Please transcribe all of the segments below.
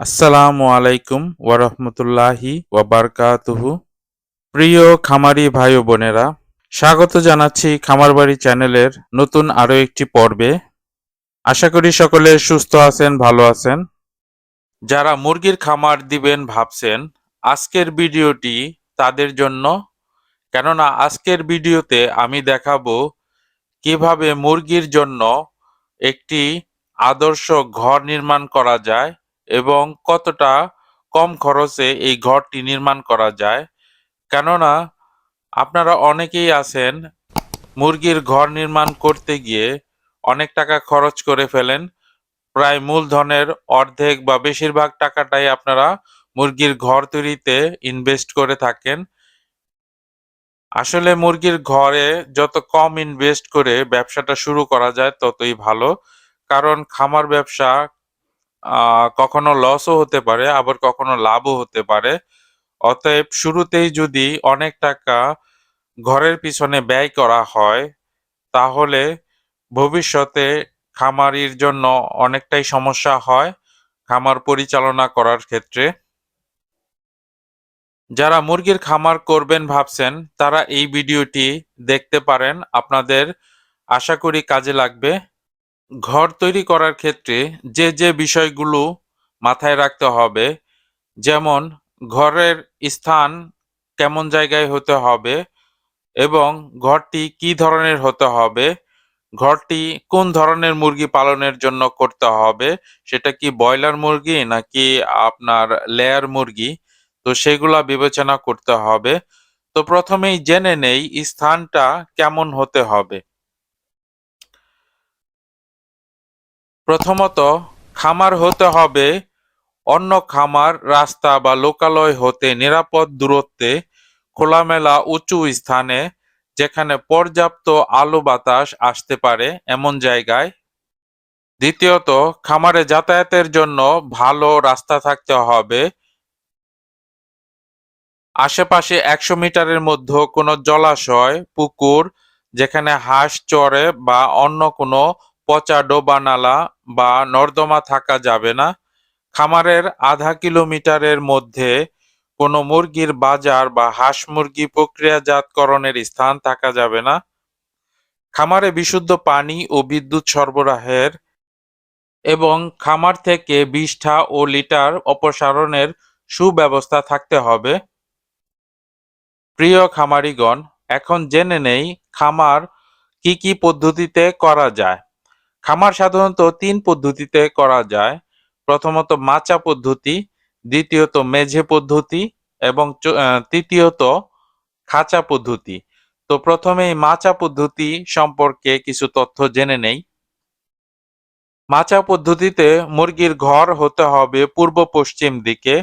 আসসালামু আলাইকুম ওয়ারহমতুল্লাহি ওয়াবারকাতুহু। প্রিয় খামারি ভাই বোনেরা, স্বাগত জানাচ্ছি খামারবাড়ি চ্যানেলের নতুন আরও একটি পর্বে। আশা করি সকলে সুস্থ আছেন, ভালো আছেন। যারা মুরগির খামার দিবেন ভাবছেন, আজকের ভিডিওটি তাদের জন্য। কেননা আজকের ভিডিওতে আমি দেখাবো কীভাবে মুরগির জন্য একটি আদর্শ ঘর নির্মাণ করা যায় এবং কতটা কম খরচে এই ঘরটি নির্মাণ করা যায়। কেননা, আপনারা অনেকেই আছেন মুরগির ঘর নির্মাণ করতে গিয়ে অনেক টাকা খরচ করে ফেলেন। প্রায় মূলধনের অর্ধেক বা বেশিরভাগ টাকাটাই আপনারা মুরগির ঘর তৈরিতে ইনভেস্ট করে থাকেন। আসলে মুরগির ঘরে যত কম ইনভেস্ট করে ব্যবসাটা শুরু করা যায় ততই ভালো। কারণ খামার ব্যবসা কখনো লসও হতে পারে, আবার কখনো লাভও হতে পারে। অতএব শুরুতেই যদি অনেক টাকা ঘরের পিছনে ব্যয় করা হয়, তাহলে ভবিষ্যতে খামারির জন্য অনেকটাই সমস্যা হয় খামার পরিচালনা করার ক্ষেত্রে। যারা মুরগির খামার করবেন ভাবছেন, তারা এই ভিডিওটি দেখতে পারেন। আপনাদের আশা করি কাজে লাগবে। ঘর তৈরি করার ক্ষেত্রে যে যে বিষয়গুলো মাথায় রাখতে হবে, যেমন ঘরের স্থান কেমন জায়গায় হতে হবে এবং ঘরটি কি ধরনের হতে হবে, ঘরটি কোন ধরনের মুরগি পালনের জন্য করতে হবে, সেটা কি ব্রয়লার মুরগি নাকি আপনার লেয়ার মুরগি, তো সেগুলা বিবেচনা করতে হবে। তো প্রথমেই জেনে নেই স্থানটা কেমন হতে হবে। প্রথমত, খামার হতে হবে, অন্য খামার, রাস্তা বা লোকালয় হতে নিরাপদ দূরত্বে, খোলামেলা উঁচু স্থানে, যেখানে পর্যাপ্ত আলো বাতাস আসতে পারে এমন জায়গায়। দ্বিতীয়ত, খামারে যাতায়াতের জন্য ভালো রাস্তা থাকতে হবে। আশেপাশে একশো মিটারের মধ্যে কোনো জলাশয়, পুকুর, যেখানে হাঁস চড়ে বা অন্য কোনো পচা ডোবা নালা বা নর্দমা থাকা যাবে না। খামারের আধা কিলোমিটারের মধ্যে কোনো মুরগির বাজার বা হাঁস মুরগি প্রক্রিয়াজাতকরণের স্থান থাকা যাবে না। খামারে বিশুদ্ধ পানি ও বিদ্যুৎ সরবরাহের এবং খামার থেকে বিষ্ঠা ও লিটার অপসারণের সুব্যবস্থা থাকতে হবে। প্রিয় খামারিগণ, এখন জেনে নেই খামার কি কি পদ্ধতিতে করা যায়। খামার সাধারণত তিন পদ্ধতিতে করা যায়। প্রথমত মাচা পদ্ধতি, দ্বিতীয়ত মেঝে পদ্ধতি এবং তৃতীয়ত খাঁচা পদ্ধতি। তো প্রথমে মাচা পদ্ধতি সম্পর্কে কিছু তথ্য জেনে নেই। মাচা পদ্ধতিতে মুরগির ঘর হতে হবে পূর্ব পশ্চিম দিকে।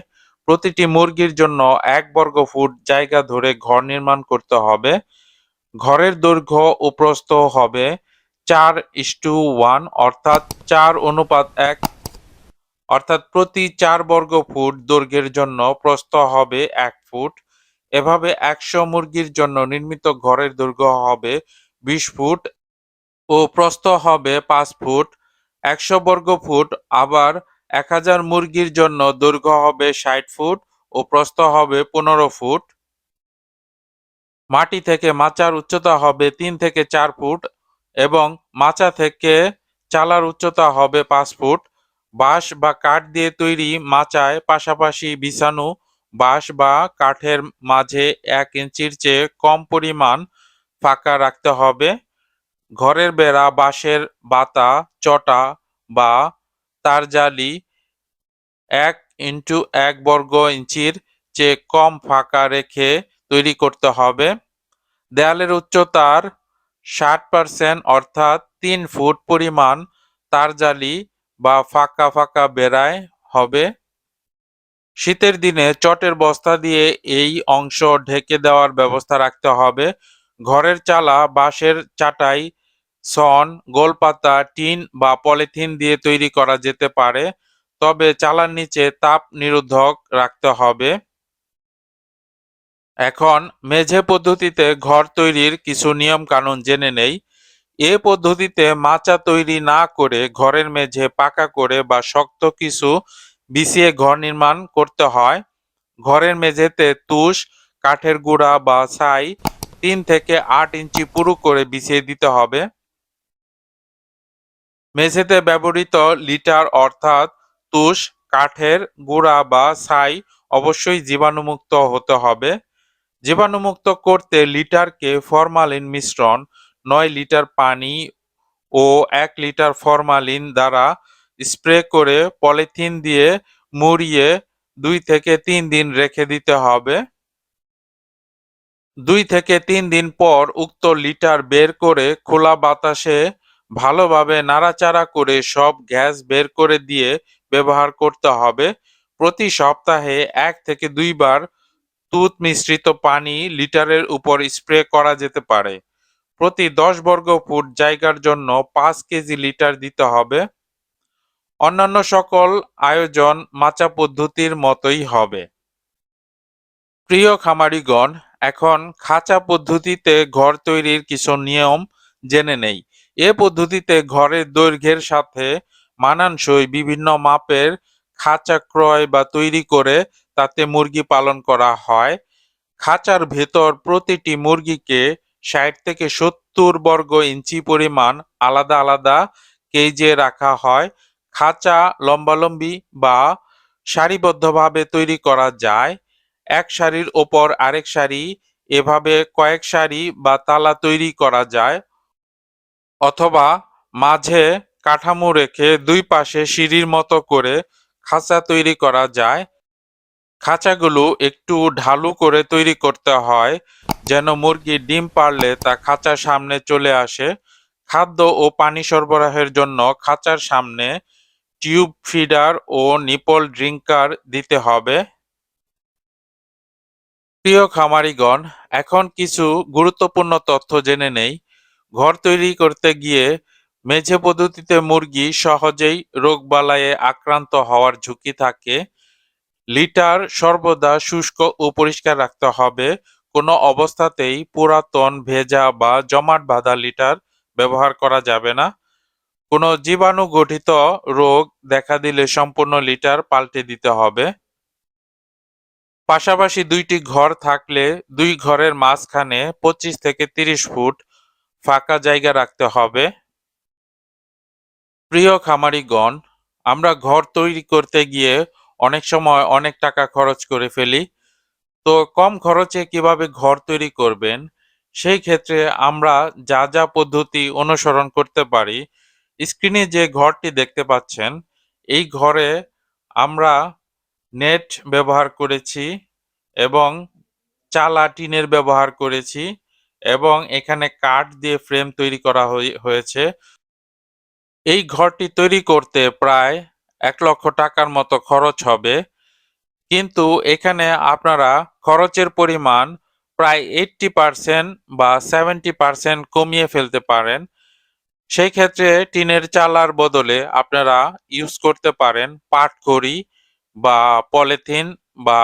প্রতিটি মুরগির জন্য এক বর্গ ফুট জায়গা ধরে ঘর নির্মাণ করতে হবে। ঘরের দৈর্ঘ্য ও প্রস্থ হবে চার ইস্টু ওয়ান অর্থাৎ চার অনুপাত এক, অর্থাৎ প্রতি চার বর্গ ফুট দৈর্ঘ্যের জন্য প্রস্থ হবে এক ফুট। এভাবে একশো মুরগির জন্য নির্মিত ঘরের দৈর্ঘ্য হবে বিশ ফুট ও প্রস্থ হবে পাঁচ ফুট। একশো বর্গ ফুট আবার এক হাজার মুরগির জন্য দৈর্ঘ্য হবে ষাট ফুট ও প্রস্থ হবে পনেরো ফুট। মাটি থেকে মাচার উচ্চতা হবে তিন থেকে চার ফুট এবং মাচা থেকে চালার উচ্চতা হবে পাঁচ ফুট। বাঁশ বা কাঠ দিয়ে তৈরি মাচায় পাশাপাশি বিছানো বাঁশ বা কাঠের মাঝে এক ইঞ্চির চেয়ে কম পরিমাণ ফাঁকা রাখতে হবে। ঘরের বেড়া, বাঁশের বাতা, চটা বা তার জালি এক ইন্টু এক বর্গ ইঞ্চির চেয়ে কম ফাঁকা রেখে তৈরি করতে হবে। দেয়ালের উচ্চতার ষাট পার্সেন্ট অর্থাৎ তিন ফুট পরিমাণ তার জালি বা ফাঁকা ফাঁকা বেড়ায় হবে। শীতের দিনে চটের বস্তা দিয়ে এই অংশ ঢেকে দেওয়ার ব্যবস্থা রাখতে হবে। ঘরের চালা, বাঁশের চাটাই, সন গোলপাতা টিন বা পলিথিন দিয়ে তৈরি করা যেতে পারে, তবে চালার নিচে তাপ নিরোধক রাখতে হবে। এখন মেঝে পদ্ধতিতে ঘর তৈরির কিছু নিয়ম কানুন জেনে নেই। এ পদ্ধতিতে মাচা তৈরি না করে ঘরের মেঝে পাকা করে বা শক্ত কিছু বিছিয়ে ঘর নির্মাণ করতে হয়। ঘরের মেঝেতে তুষ, কাঠের গুঁড়া বা ছাই তিন থেকে আট ইঞ্চি পুরু করে বিছিয়ে দিতে হবে। মেঝেতে ব্যবহৃত লিটার অর্থাৎ তুষ, কাঠের গুঁড়া বা ছাই অবশ্যই জীবাণুমুক্ত হতে হবে। জীবাণুমুক্ত করতে লিটারকে ফরমালিন মিশ্রণ, নয় লিটার পানি ও এক লিটার ফরমালিন দ্বারা স্প্রে করে পলিথিন দিয়ে মুড়িয়ে দুই থেকে তিন দিন রেখে দিতে হবে। দুই থেকে তিন দিন পর উক্ত লিটার বের করে খোলা বাতাসে ভালোভাবে নাড়াচাড়া করে সব গ্যাস বের করে দিয়ে ব্যবহার করতে হবে। প্রতি সপ্তাহে এক থেকে দুইবার তুত মিশ্রিত পানি লিটারের উপর স্প্রে করা যেতে পারে। প্রতি দশ বর্গ ফুট জায়গার জন্য পাঁচ কেজি লিটার দিতে হবে। অন্যান্য সকল আয়োজন মাচা পদ্ধতির মতোই হবে। প্রিয় খামারিগণ, এখন খাঁচা পদ্ধতিতে ঘর তৈরির কিছু নিয়ম জেনে নেই। এ পদ্ধতিতে ঘরের দৈর্ঘ্যের সাথে মানানসই বিভিন্ন মাপের খাঁচা ক্রয় বা তৈরি করে তাতে মুরগি পালন করা হয়। খাঁচার ভেতর প্রতিটি মুরগিকে ষাট থেকে সত্তর বর্গ ইঞ্চি পরিমাণ আলাদা আলাদা কেজে রাখা হয়। খাঁচা লম্বালম্বি বা সারিবদ্ধভাবে তৈরি করা যায়। এক সারির ওপর আরেক সারি, এভাবে কয়েক সারি বা তালা তৈরি করা যায়। অথবা মাঝে কাঠামো রেখে দুই পাশে সিঁড়ির মতো করে খাঁচা তৈরি করা যায়। খাঁচাগুলো একটু ঢালু করে তৈরি করতে হয়, যেন মুরগি ডিম পারলে তা খাঁচার সামনে চলে আসে। খাদ্য ও পানি সরবরাহের জন্য খাঁচার সামনে টিউব ফিডার ও নিপল ড্রিঙ্কার দিতে হবে। প্রিয় খামারিগণ, এখন কিছু গুরুত্বপূর্ণ তথ্য জেনে নেই। ঘর তৈরি করতে গিয়ে মেঝে পদ্ধতিতে মুরগি সহজেই রোগবালাইয়ে আক্রান্ত হওয়ার ঝুঁকি থাকে। লিটার সর্বদা শুষ্ক ও পরিষ্কার রাখতে হবে। কোনো অবস্থাতেই পুরাতন, ভেজা বা জমাট বাঁধা লিটার ব্যবহার করা যাবে না। কোনো জীবাণু গঠিত রোগ দেখা দিলে সম্পূর্ণ লিটার পাল্টে দিতে হবে। পাশাপাশি দুইটি ঘর থাকলে দুই ঘরের মাঝখানে পঁচিশ থেকে তিরিশ ফুট ফাঁকা জায়গা রাখতে হবে। প্রিয় খামারিগণ, আমরা ঘর তৈরি করতে গিয়ে অনেক সময় অনেক টাকা খরচ করে ফেলি। তো কম খরচে কীভাবে ঘর তৈরি করবেন? সেই ক্ষেত্রে আমরা যা যা পদ্ধতি অনুসরণ করতে পারি। স্ক্রিনে যে ঘরটি দেখতে পাচ্ছেন, এই ঘরে আমরা নেট ব্যবহার করেছি এবং চালা টিনের ব্যবহার করেছি এবং এখানে কাঠ দিয়ে ফ্রেম তৈরি করা হয়ে- হয়েছে। এই ঘরটি তৈরি করতে প্রায় এক লক্ষ টাকার মতো খরচ হবে। কিন্তু এখানে আপনারা খরচের পরিমাণ প্রায় এইটটি পার্সেন্ট বা সেভেন্টি পার্সেন্ট কমিয়ে ফেলতে পারেন। সেই ক্ষেত্রে টিনের চালার বদলে আপনারা ইউজ করতে পারেন পাটখড়ি বা পলিথিন বা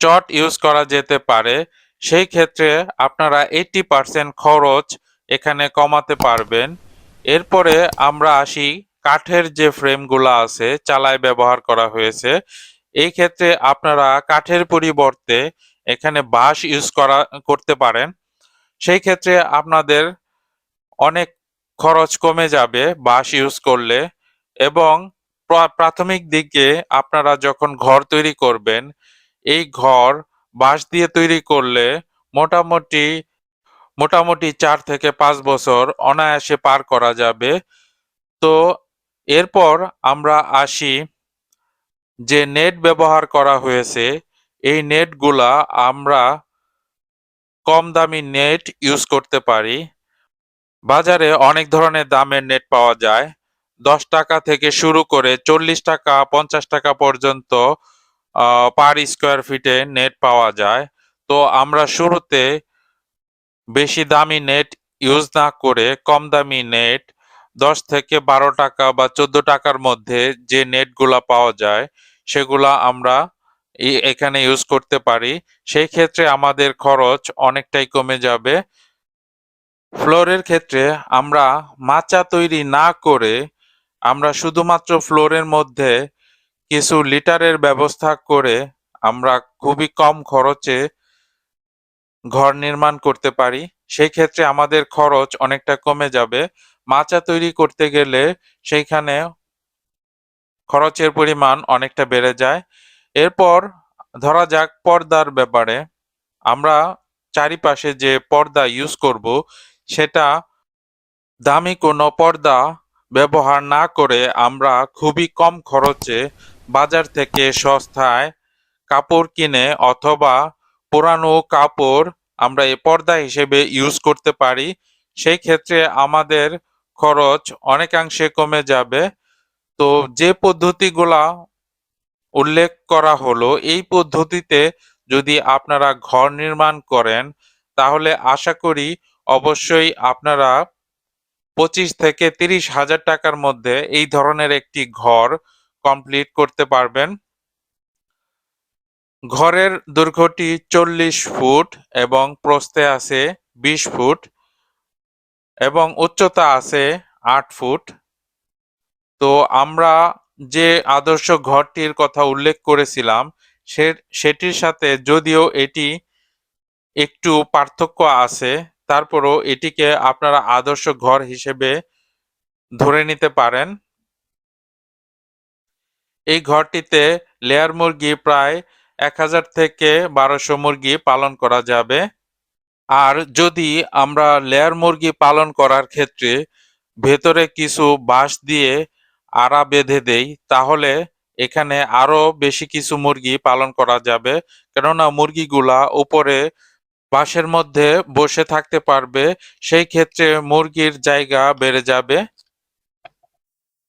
চট ইউজ করা যেতে পারে। সেই ক্ষেত্রে আপনারা এইটটি পার্সেন্ট খরচ এখানে কমাতে পারবেন। এরপরে আমরা আসি কাঠের যে ফ্রেমগুলো আছে, চালায় ব্যবহার করা হয়েছে। এই ক্ষেত্রে আপনারা কাঠের পরিবর্তে এখানে বাঁশ ইউজ করা, করতে পারেন। সেই ক্ষেত্রে আপনাদের অনেক খরচ কমে যাবে বাঁশ ইউজ করলে এবং প্রাথমিক দিকে আপনারা যখন ঘর তৈরি করবেন, এই ঘর বাঁশ দিয়ে তৈরি করলে মোটামুটি মোটামুটি চার থেকে পাঁচ বছর অনায়াসে পার করা যাবে। তো এরপর আমরা আসি যে নেট ব্যবহার করা হয়েছে, এই নেটগুলা আমরা কম দামি নেট ইউজ করতে পারি। বাজারে অনেক ধরনের দামের নেট পাওয়া যায়। দশ টাকা থেকে শুরু করে চল্লিশ টাকা, পঞ্চাশ টাকা পর্যন্ত পার স্কোয়ার ফিটে নেট পাওয়া যায়। তো আমরা শুরুতে বেশি দামি নেট ইউজ না করে কম দামি নেট দশ থেকে বারো টাকা বা চোদ্দ টাকার মধ্যে যে নেটগুলা পাওয়া যায়, সেগুলা আমরা এখানে ইউজ করতে পারি। সেই ক্ষেত্রে আমাদের খরচ অনেকটাই কমে যাবে। ফ্লোরের ক্ষেত্রে আমরা মাচা তৈরি না করে আমরা শুধুমাত্র ফ্লোরের মধ্যে কিছু লিটারের ব্যবস্থা করে আমরা খুবই কম খরচে ঘর নির্মাণ করতে পারি, সেই ক্ষেত্রে আমাদের খরচ অনেকটা কমে যাবে। মাচা তৈরি করতে গেলে সেইখানে খরচের পরিমাণ অনেকটা বেড়ে যায়। এরপর ধরা যাক পর্দার ব্যাপারে। আমরা চারিপাশে যে পর্দা ইউজ করব, সেটা দামি কোনো পর্দা ব্যবহার না করে আমরা খুবই কম খরচে বাজার থেকে সস্তায় কাপড় কিনে অথবা পুরানো কাপড় আমরা এ পর্দা হিসেবে ইউজ করতে পারি। সেই ক্ষেত্রে আমাদের খরচ অনেকাংশে কমে যাবে। তো যে পদ্ধতিগুলা উল্লেখ করা হলো, এই পদ্ধতিতে যদি আপনারা ঘর নির্মাণ করেন, তাহলে আশা করি অবশ্যই আপনারা পঁচিশ থেকে তিরিশ হাজার টাকার মধ্যে এই ধরনের একটি ঘর কমপ্লিট করতে পারবেন। ঘরের দৈর্ঘ্যটি চল্লিশ ফুট এবং প্রস্থে আছে বিশ ফুট এবং উচ্চতা আছে আট ফুট। তো আমরা যে আদর্শ ঘরটির কথা উল্লেখ করেছিলাম সেটির সাথে যদিও এটি একটু পার্থক্য আছে, তারপরও এটিকে আপনারা আদর্শ ঘর হিসেবে ধরে নিতে পারেন। এই ঘরটিতে লেয়ার মুরগি প্রায় এক হাজার থেকে বারোশো মুরগি পালন করা যাবে। আর যদি আমরা লেয়ার মুরগি পালন করার ক্ষেত্রে ভেতরে কিছু বাঁশ দিয়ে আড়া বেঁধে দেই, তাহলে এখানে আরও বেশি কিছু মুরগি পালন করা যাবে। কেননা মুরগিগুলা উপরে বাঁশের মধ্যে বসে থাকতে পারবে, সেই ক্ষেত্রে মুরগির জায়গা বেড়ে যাবে।